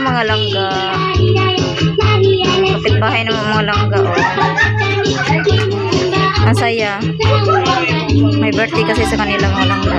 mga langga. Kapitbahay ng mga langga, oh. Ang saya. May birthday kasi sa kanila mga langga.